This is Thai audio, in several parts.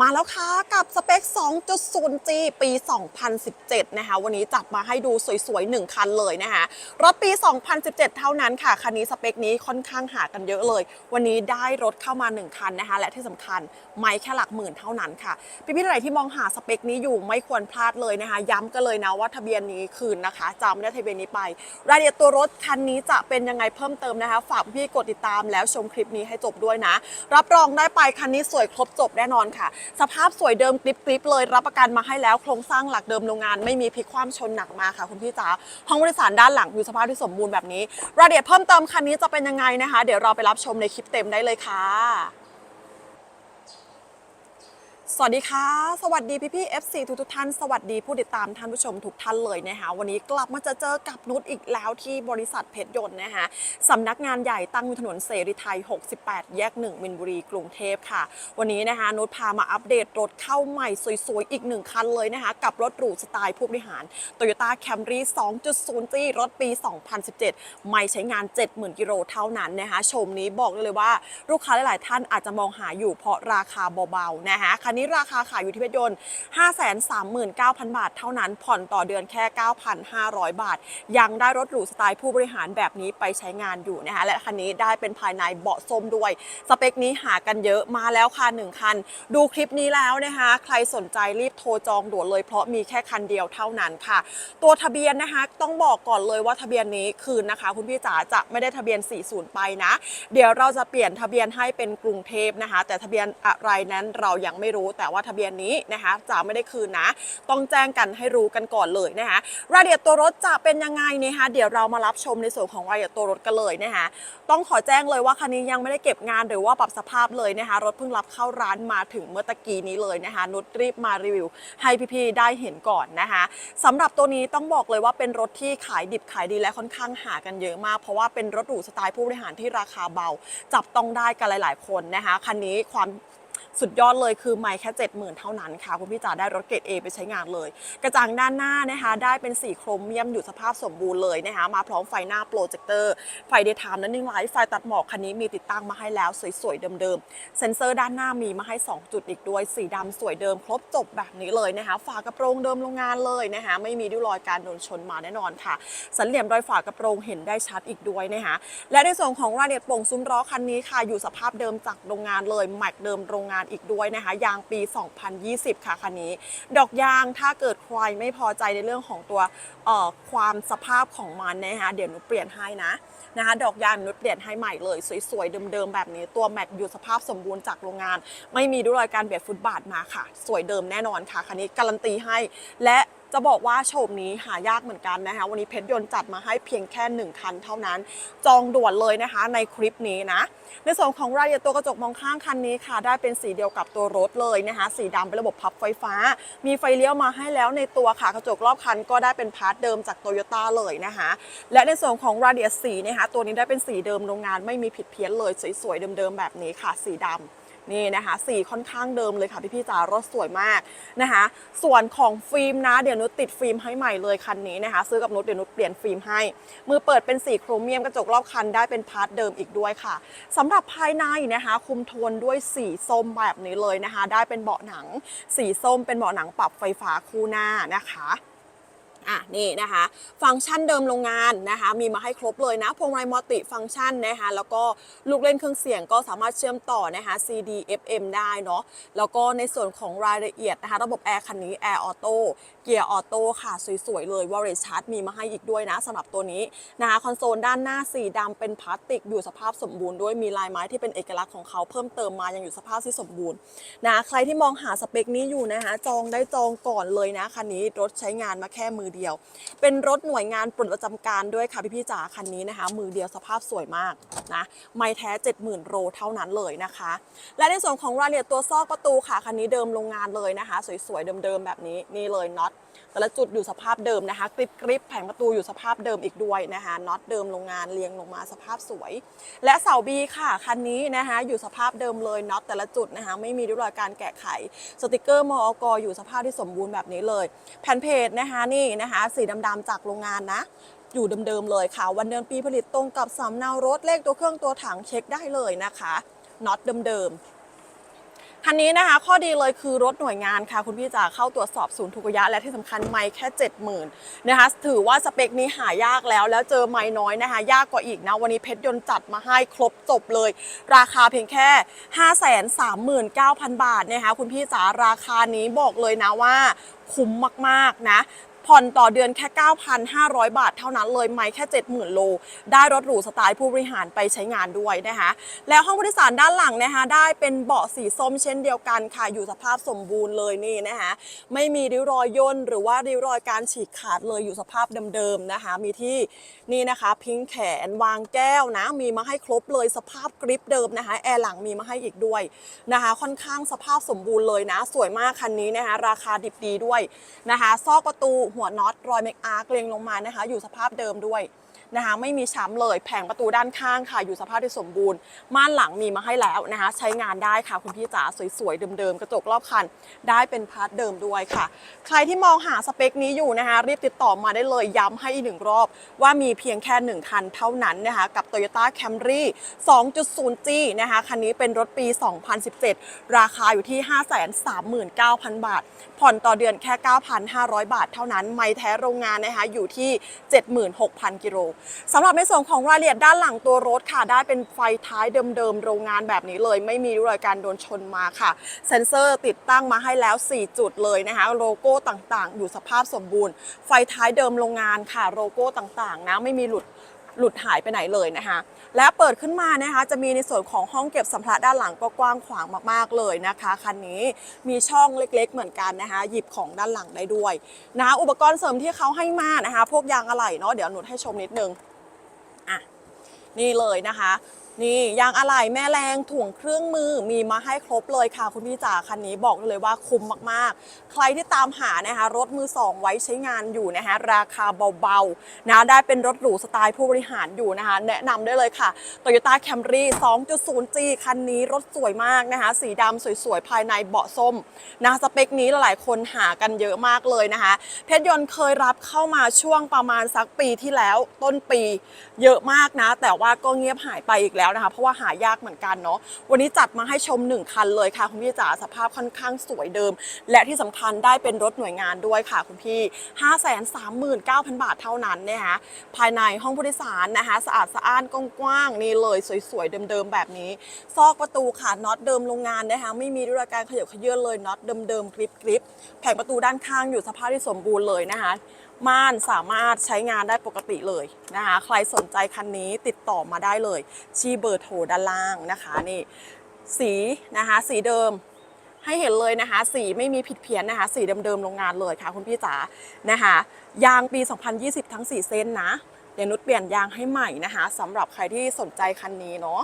มาแล้วค่ะกับสเปค 2.0G ปี 2017 นะคะ วันนี้จัดมาให้ดูสวยๆ 1 คันเลยนะคะ รถปี 2017 เท่านั้นค่ะ คันนี้สเปคนี้ค่อนข้างหากันเยอะเลย วันนี้ได้รถเข้ามา 1 คันนะคะ และที่สำคัญไม่แค่หลักหมื่นเท่านั้นค่ะ พี่ๆท่านไหนที่มองหาสเปคนี้อยู่ไม่ควรพลาดเลยนะคะ ย้ำกันเลยนะว่าทะเบียนนี้คืนนะคะจำได้ทะเบียนนี้ไป รายละเอียดตัวรถคันนี้จะเป็นยังไงเพิ่มเติมนะคะ ฝากพี่กดติดตามแล้วชมคลิปนี้ให้จบด้วยนะ รับรองได้ไปคันนี้สวยครบจบแน่นอนค่ะสภาพสวยเดิมกริบๆเลย รับประกันมาให้แล้วโครงสร้างหลักเดิมโรงงานไม่มีพลิกคว่ำชนหนักมาค่ะคุณพี่จ๋าห้องบริสารด้านหลังอยู่สภาพที่สมบูรณ์แบบนี้รายละเอียดเพิ่มเติมคันนี้จะเป็นยังไงนะคะ เดี๋ยวเราไปรับชมในคลิปเต็มได้เลยค่ะ สวัสดีค่ะ สวัสดีพี่พี่ๆ FC ทุกทุกท่านสวัสดีผู้ติดตามท่านผู้ชมทุกท่านเลยนะคะวันนี้กลับมาจะเจอกับนุชอีกแล้วที่บริษัทเพชรยนต์นะคะสำนักงานใหญ่ตั้งอยู่ถนนเสรีไทย 68 แยก 1 มินบุรีกรุงเทพค่ะ วันนี้นะคะนุชพามาอัปเดตรถเข้าใหม่สวยๆ อีกหนึ่งคันเลยนะคะ กับรถหรูสไตล์ผู้บริหาร Toyota Camry 2.0G รถปี 2017 ไม่ใช้งาน 70,000 กิโลเท่านั้นนะคะชมนี้บอกได้เลยว่าลูกค้าหลายๆ ท่านอาจจะมองหาอยู่เพราะราคาเบาๆนะคะคันนี้ราคาขายอยู่ที่เพชรยนต์ 539,000 บาท เท่านั้นผ่อนต่อเดือนแค่ 9,500 บาท ยังได้รถหรูสไตล์ผู้บริหารแบบนี้ไปใช้งานอยู่นะคะและคันนี้ได้เป็นภายในเบาะส้มด้วย สเปคนี้หากันเยอะมาแล้วค่ะหนึ่งคัน ดูคลิปนี้แล้วนะคะใครสนใจรีบโทรจองด่วนเลยเพราะมีแค่คันเดียวเท่านั้นค่ะ ตัวทะเบียนนะคะต้องบอกก่อนเลยว่าทะเบียนนี้คืนนะคะ คุณพี่จ๋าจะไม่ได้ทะเบียน 40 ไปนะ เดี๋ยวเราจะเปลี่ยนทะเบียนให้เป็นกรุงเทพนะคะ แต่ทะเบียนอะไรนั้นเรายังไม่รู้แต่ว่าทะเบียนนี้นะคะจะไม่ได้คืนนะ ต้องแจ้งกันให้รู้กันก่อนเลยนะคะรายละเอียดตัวรถจะเป็นยังไงนะคะเดี๋ยวเรามารับชมในส่วนของรายละเอียดตัวรถกันเลยนะคะต้องขอแจ้งเลยว่าคันนี้ยังไม่ได้เก็บงานหรือว่าปรับสภาพเลยนะคะรถเพิ่งรับเข้าร้านมาถึงเมื่อตะกี้นี้เลยนะคะนุชรีบมารีวิว ให้พี่ๆได้เห็นก่อนนะคะสำหรับตัวนี้ต้องบอกเลยว่าเป็นรถที่ขายดิบขายดีและค่อนข้างหากันเยอะมาก เพราะว่าเป็นรถหรูสไตล์ผู้บริหารที่ราคาเบา จับต้องได้กันหลาย ๆ คนนะคะคันนี้ความ สุดยอดเลยคือไม่แค่ 70,000 เท่านั้นค่ะ คุณพี่จ๋าได้รถเกรด A ไปใช้งานเลย กระจังด้านหน้านะคะได้เป็นสีโครเมียมอยู่สภาพสมบูรณ์เลยนะคะมาพร้อมไฟหน้าโปรเจคเตอร์ไฟเดย์ไทม์และนิ่งไลท์ไฟตัดหมอกคันนี้มีติดตั้งมาให้แล้วสวยๆเดิมๆเซ็นเซอร์ด้านหน้ามีมาให้ 2 จุดอีกด้วยสีดำสวยเดิมครบจบแบบนี้เลยนะคะฝากระโปรงเดิมโรงงานเลยนะคะไม่มีริ้วรอยการโดนชนมาแน่นอนค่ะ สันเหลี่ยมรอยฝากระโปรงเห็นได้ชัดอีกด้วยนะคะและในส่วนของรายละเอียดโป่งซุ้มล้อคันนี้ค่ะอยู่สภาพเดิมจากโรงงานเลยแม็กเดิมโรงงานอีกด้วยนะคะ ยางปี 2020 ค่ะคันนี้ ดอกยางถ้าเกิดใครไม่พอใจในเรื่องของตัวความสภาพของมันนะคะเดี๋ยวหนูเปลี่ยนให้นะนะคะดอกยางหนุเปลี่ยนให้ใหม่เลยสวยๆ เดิมๆ แบบนี้ตัวแม็กอยู่สภาพสมบูรณ์จากโรงงาน ไม่มีด้วยรอยการเบียดฟุตบาทมาค่ะ สวยเดิมแน่นอนค่ะคันนี้การันตีให้และ จะบอกว่าโฉมนี้หายากเหมือนกันนะคะ วันนี้เพชรยนต์จัดมาให้เพียงแค่หนึ่งคันเท่านั้น จองด่วนเลยนะคะในคลิปนี้นะ ในส่วนของรายละเอียดตัวกระจกมองข้างคันนี้ค่ะ ได้เป็นสีเดียวกับตัวรถเลยนะคะ สีดำเป็นระบบพับไฟฟ้า มีไฟเลี้ยวมาให้แล้วในตัวค่ะกระจกรอบคันก็ได้เป็นพาร์ทเดิมจากโตโยต้าเลยนะคะ และในส่วนของรายละเอียดสีนะคะตัวนี้ได้เป็นสีเดิมโรงงานไม่มีผิดเพี้ยนเลยสวยๆเดิมๆแบบนี้ค่ะ สีดำ นี่นะคะสีค่อนข้างเดิมเลยค่ะพี่ๆจ๋ารถสวยมากนะคะ ส่วนของฟิล์มนะเดี๋ยวนุชติดฟิล์มให้ใหม่เลยคันนี้นะคะ ซื้อกับนุชเดี๋ยวนุชเปลี่ยนฟิล์มให้ มือเปิดเป็นสีโครเมียมกระจกรอบคันได้เป็นพาร์ทเดิมอีกด้วยค่ะสำหรับภายในนะคะ คุมโทนด้วยสีส้มแบบนี้เลยนะคะ ได้เป็นเบาะหนัง สีส้มเป็นเบาะหนังปรับไฟฟ้าคู่หน้านะคะ อะนี่นะคะ ฟังก์ชันเดิมโรงงานนะคะ มีมาให้ครบเลยนะพวงมาลัยมัลติฟังก์ชันนะคะแล้วก็ลูกเล่นเครื่องเสียงก็สามารถเชื่อมต่อนะคะ CD FM ได้เนาะแล้วก็ในส่วนของรายละเอียดนะคะ ระบบแอร์คันนี้แอร์ออโต้เกียร์ออโต้ค่ะ สวยๆ เลยวอลเลชาร์จมีมาให้อีกด้วยนะสำหรับตัวนี้นะคะคอนโซลด้านหน้าสีดำเป็นพลาสติกอยู่สภาพสมบูรณ์ด้วยมีลายไม้ที่เป็นเอกลักษณ์ของเขาเพิ่มเติมมายังอยู่สภาพที่สมบูรณ์นะใครที่มองหาสเปคนี้อยู่นะคะจองได้จองก่อนเลยนะคันนี้รถใช้งานมาแค่มือเดียว เป็นรถหน่วยงานปลดประจำการด้วยค่ะพี่พี่ๆจ๋าคันนี้นะคะ มือเดียวสภาพสวยมากนะไม่แท้ 70,000 โลเท่านั้นเลยนะคะ และในส่วนของรายละเอียดตัวซอกประตูค่ะคันนี้เดิมโรงงานเลยนะคะ สวยๆเดิมๆแบบนี้นี่เลยน็อต แต่ละจุดอยู่สภาพเดิมนะคะกริบกริบแผงประตูอยู่สภาพเดิมอีกด้วยนะคะน็อตเดิมโรงงานเรียงลงมาสภาพสวย และเสาบีค่ะคันนี้นะคะอยู่สภาพเดิมเลยน็อตแต่ละจุดนะคะไม่มีริ้วรอยการแกะไข สติกเกอร์มอกอยู่สภาพที่สมบูรณ์แบบนี้เลย แผ่นเพจนะคะนี่นะคะสีดำๆจากโรงงานนะอยู่เดิมๆเลยค่ะ วันเดือนปีผลิตตรงกับสำเนารถเลขตัวเครื่องตัวถังเช็คได้เลยนะคะน็อตเดิมๆ คันนี้นะคะ ข้อดีเลยคือรถหน่วยงานค่ะ คุณพี่จะเข้าตรวจสอบศูนย์ทุกระยะ และที่สำคัญไม่แค่ 70,000นะคะ ถือว่าสเปคนี้หายากแล้ว แล้วเจอไม่น้อยนะคะ ยากกว่าอีกนะ วันนี้เพชรยนต์จัดมาให้ครบจบเลย ราคาเพียงแค่ 539,000 บาทนะคะคุณพี่จ๋าราคานี้บอกเลยนะว่าคุ้มมากๆนะ ผ่อนต่อเดือนแค่ 9,500 บาทเท่านั้นเลยไม่แค่ 70,000 โล ได้รถหรูสไตล์ผู้บริหารไปใช้งานด้วยนะคะแล้วห้องผู้โดยสารด้านหลังนะคะได้เป็นเบาะสีส้มเช่นเดียวกันค่ะอยู่สภาพสมบูรณ์เลยนี่นะคะไม่มีริ้วรอยย่นหรือว่าริ้วรอยการฉีกขาดเลยอยู่สภาพเดิมๆนะคะมีที่นี่นะคะพิงแขนวางแก้วนะมีมาให้ครบเลยสภาพกริปเดิมนะคะแอร์หลังมีมาให้อีกด้วยนะคะ ค่อนข้างสภาพสมบูรณ์เลยนะ สวยมากคันนี้นะคะราคาดิบดีด้วยนะคะ ซอกประตูหัวน็อตรอยเมกอาร์เรียงลงมานะคะ อยู่สภาพเดิมด้วย นะคะไม่มีช้ำเลยแผงประตูด้านข้างค่ะ อยู่สภาพที่สมบูรณ์ม่านหลังมีมาให้แล้วนะคะ ใช้งานได้ค่ะคุณพี่จ๋าสวยๆเดิมๆกระจกรอบคัน ได้เป็นพาร์ทเดิมด้วยค่ะ ใครที่มองหาสเปคนี้อยู่นะคะรีบติดต่อมาได้เลยย้ำให้อีกหนึ่งรอบ ว่ามีเพียงแค่หนึ่งคันเท่านั้นนะคะกับ Toyota Camry 2.0G นะคะคันนี้เป็นรถปี 2017 ราคาอยู่ที่ 539,000 บาท ผ่อนต่อเดือนแค่ 9,500 บาทเท่านั้น ไม่แท้โรงงานนะคะอยู่ที่ 76,000 กิโลสำหรับในส่วนของรายละเอียดด้านหลังตัวรถค่ะ ได้เป็นไฟท้ายเดิมๆโรงงานแบบนี้เลย ไม่มีร่องรอยการโดนชนมาค่ะ เซ็นเซอร์ติดตั้งมาให้แล้ว 4 จุดเลยนะคะโลโก้ต่างๆ อยู่สภาพสมบูรณ์ ไฟท้ายเดิมโรงงานค่ะโลโก้ต่างๆนะไม่มีหลุด หลุดหายไปไหนเลยนะคะและเปิดขึ้นมานะคะจะมีในส่วนของห้องเก็บสัมภาระด้านหลังก็กว้างขวางมากๆเลยนะคะคันนี้มีช่องเล็กๆ เหมือนกันนะคะหยิบของด้านหลังได้ด้วยนะคะอุปกรณ์เสริมที่เขาให้มานะคะพวกยางอะไหล่เนาะเดี๋ยวหนุดให้ชมนิดนึงอะนี่เลยนะคะ นี่ยางอะไหล่แม่แรงถ่วงเครื่องมือมีมาให้ครบเลยค่ะ คุณพี่จ๋าคันนี้บอกเลยว่าคุ้มมากๆ ใครที่ตามหานะคะรถมือสองไว้ใช้งานอยู่นะคะราคาเบาๆนะได้เป็นรถหรูสไตล์ผู้บริหารอยู่นะคะ แนะนำได้เลยค่ะ Toyota Camry 2.0G คันนี้รถสวยมากนะคะ สีดำสวยๆ ภายในเบาะส้มนะสเปคนี้หลายๆคนหากันเยอะมากเลยนะคะ เพชรยนต์เคยรับเข้ามาช่วงประมาณสักปีที่แล้วต้นปีเยอะมากนะ แต่ว่าก็เงียบหายไปอีกแล้วนะคะ เพราะว่าหายากเหมือนกันเนาะวันนี้จัดมาให้ชม 1 คันเลยค่ะ คุณพี่จ๋าสภาพค่อนข้างสวยเดิม และที่สำคัญได้เป็นรถหน่วยงานด้วยค่ะ คุณพี่ 539,000 บาทเท่านั้นนะคะภายในห้องผู้โดยสารนะคะ สะอาดสะอ้านกว้างๆนี่เลยสวยๆเดิมๆแบบนี้ ซอกประตูค่ะน็อตเดิมโรงงานนะคะไม่มีด้วยการขยับขยื้อนเลยน็อตเดิมๆกริบๆแผงประตูด้านข้างอยู่สภาพที่สมบูรณ์เลยนะคะ ม่านสามารถใช้งานได้ปกติเลยนะคะ ใครสนใจคันนี้ติดต่อมาได้เลยที่เบอร์โทรด้านล่างนะคะนี่สีนะคะสีเดิมให้เห็นเลยนะคะ สีไม่มีผิดเพี้ยนนะคะ สีเดิมๆโรงงานเลยค่ะ คุณพี่จ๋านะคะยางปี 2020 ทั้ง 4 เส้นนะเดี๋ยวนุชเปลี่ยนยางให้ใหม่นะคะสำหรับใครที่สนใจคันนี้เนาะ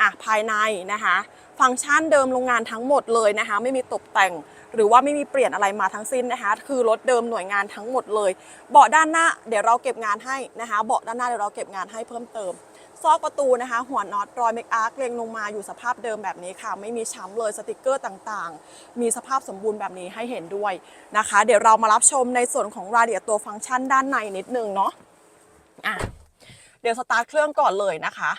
อะภายในนะคะ ฟังก์ชันเดิมโรงงานทั้งหมดเลยนะคะ ไม่มีตกแต่ง หรือว่าไม่มีเปลี่ยนอะไรมาทั้งสิ้นนะคะ คือรถเดิมหน่วยงานทั้งหมดเลย เบาะด้านหน้าเดี๋ยวเราเก็บงานให้นะคะ เบาะด้านหน้าเดี๋ยวเราเก็บงานให้เพิ่มเติม ซอกประตูนะคะ หัวน็อตรอยเมกอาร์เรียงลงมาอยู่สภาพเดิมแบบนี้ค่ะ ไม่มีช้ำเลยสติกเกอร์ต่างๆ มีสภาพสมบูรณ์แบบนี้ให้เห็นด้วยนะคะ เดี๋ยวเรามารับชมในส่วนของรายละเอียดตัวฟังก์ชันด้านในนิดนึงเนาะอะเดี๋ยวสตาร์ทเครื่องก่อนเลยนะคะ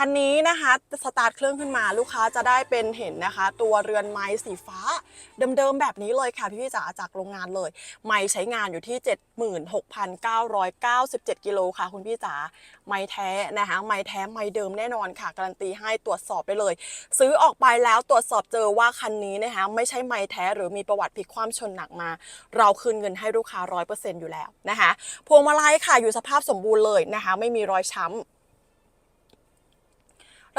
คันนี้นะคะสตาร์ทเครื่องขึ้นมาลูกค้าจะได้เป็นเห็นนะคะ ตัวเรือนไม้สีฟ้า เดิมๆแบบนี้เลยค่ะพี่พี่จ๋าจากโรงงานเลย ไม้ใช้งานอยู่ที่ 76,997 กิโลค่ะ คุณพี่จ๋าไม้แท้นะคะไม้แท้ไม้เดิมแน่นอนค่ะ การันตีให้ตรวจสอบไปเลย ซื้อออกไปแล้วตรวจสอบเจอว่าคันนี้นะคะไม่ใช่ไม้แท้หรือมีประวัติพลิกความชนหนักมา เราคืนเงินให้ลูกค้า 100%อยู่แล้วนะคะพวงมาลัยค่ะอยู่สภาพสมบูรณ์เลยนะคะ ไม่มีรอยช้ำ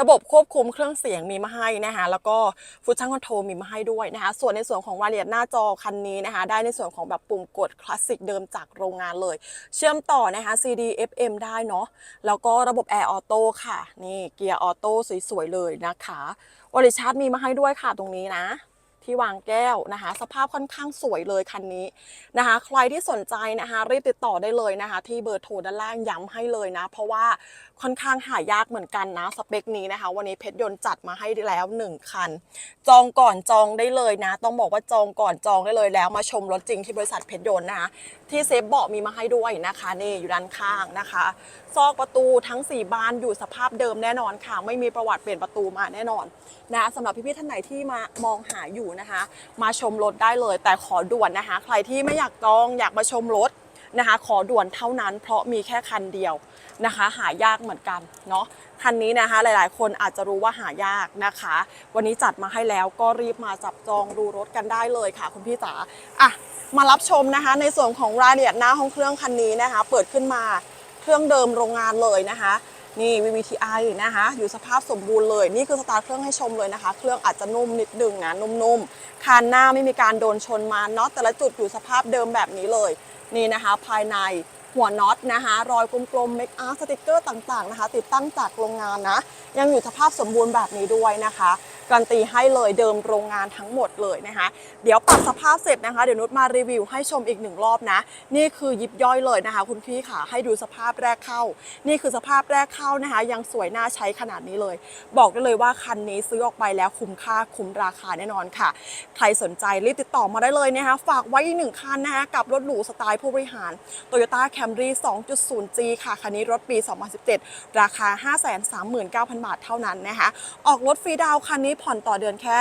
ระบบควบคุมเครื่องเสียงมีมาให้นะคะแล้วก็ฟูชั่นคอนโทรลมีมาให้ด้วยนะคะส่วนในส่วนของรายละเอียหน้าจอคันนี้นะคะได้ในส่วนของแบบปุ่มกดคลาสสิกเดิมจากโรงงานเลย เชื่อมต่อนะคะ CD FM ได้เนาะแล้วก็ระบบแอร์ออโต้ค่ะนี่เกียร์ออโต้สวยๆเลยนะคะวอลิชาร์จมีมาให้ด้วยค่ะตรงนี้นะที่วางแก้วนะคะ สภาพค่อนข้างสวยเลยคันนี้นะคะ ใครที่สนใจนะคะ รีบติดต่อได้เลยนะคะ ที่เบอร์โทรด้านล่างย้ำให้เลยนะ เพราะว่า ค่อนข้างหายากเหมือนกันนะสเปคนี้นะคะ วันนี้เพชรยนต์จัดมาให้แล้วหนึ่งคัน จองก่อนจองได้เลยนะ ต้องบอกว่าจองก่อนจองได้เลยแล้วมาชมรถจริงที่บริษัทเพชรยนต์นะคะที่เซฟเบาะมีมาให้ด้วยนะคะนี่อยู่ด้านข้างนะคะ ซอกประตูทั้ง 4 บานอยู่สภาพเดิมแน่นอนค่ะ ไม่มีประวัติเปลี่ยนประตูมาแน่นอนนะสำหรับพี่ๆท่านไหนที่มามองหาอยู่นะคะ มาชมรถได้เลย แต่ขอด่วนนะคะ ใครที่ไม่อยากจองอยากมาชมรถ นะคะ ขอด่วนเท่านั้น เพราะมีแค่คันเดียวนะคะ หายากเหมือนกันเนาะคันนี้นะคะหลายๆ คนอาจจะรู้ว่าหายากนะคะ วันนี้จัดมาให้แล้วก็รีบมาจับจองดูรถกันได้เลยค่ะ คุณพี่จ๋าอะมารับชมนะคะ ในส่วนของรายละเอียดหน้าห้องเครื่องคันนี้นะคะ เปิดขึ้นมาเครื่องเดิมโรงงานเลยนะคะนี่ VVTi นะคะ อยู่สภาพสมบูรณ์เลย นี่คือสตาร์ทเครื่องให้ชมเลยนะคะ เครื่องอาจจะนุ่มนิดนึงนะ นุ่มๆ คานหน้าไม่มีการโดนชนมาน็อตแต่ละจุดอยู่สภาพเดิมแบบนี้เลย นี่นะคะภายในหัวน็อตนะคะรอยกลมๆเมคอาร์สติกเกอร์ต่างๆนะคะ ติดตั้งจากโรงงานนะ ยังอยู่สภาพสมบูรณ์แบบนี้ด้วยนะคะ การันตีให้เลยเดิมโรงงานทั้งหมดเลยนะคะ เดี๋ยวปรับสภาพเสร็จนะคะ เดี๋ยวนุชมารีวิวให้ชมอีกหนึ่งรอบนะ นี่คือยิบย่อยเลยนะคะ คุณพี่ค่ะให้ดูสภาพแรกเข้า นี่คือสภาพแรกเข้านะคะ ยังสวยน่าใช้ขนาดนี้เลย บอกได้เลยว่าคันนี้ซื้อออกไปแล้วคุ้มค่าคุ้มราคาแน่นอนค่ะ ใครสนใจรีบติดต่อมาได้เลยนะคะ ฝากไว้อีกหนึ่งคันนะคะกับรถหรูสไตล์ผู้บริหาร Toyota Camry 2.0G ค่ะ คันนี้รถปี 2017 ราคา 539,000 บาทเท่านั้นนะคะ ออกรถฟรีดาวคันนี้ผ่อนต่อเดือนแค่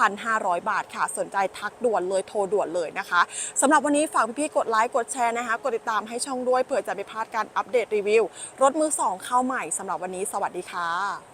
9,500 บาทค่ะ สนใจทักด่วนเลยโทรด่วนเลยนะคะสำหรับวันนี้ฝากพี่ๆกดไลค์กดแชร์นะคะ กดติดตามให้ช่องด้วยเผื่อจะไม่พลาดการอัปเดตรีวิว รถมือสองเข้าใหม่สำหรับวันนี้สวัสดีค่ะ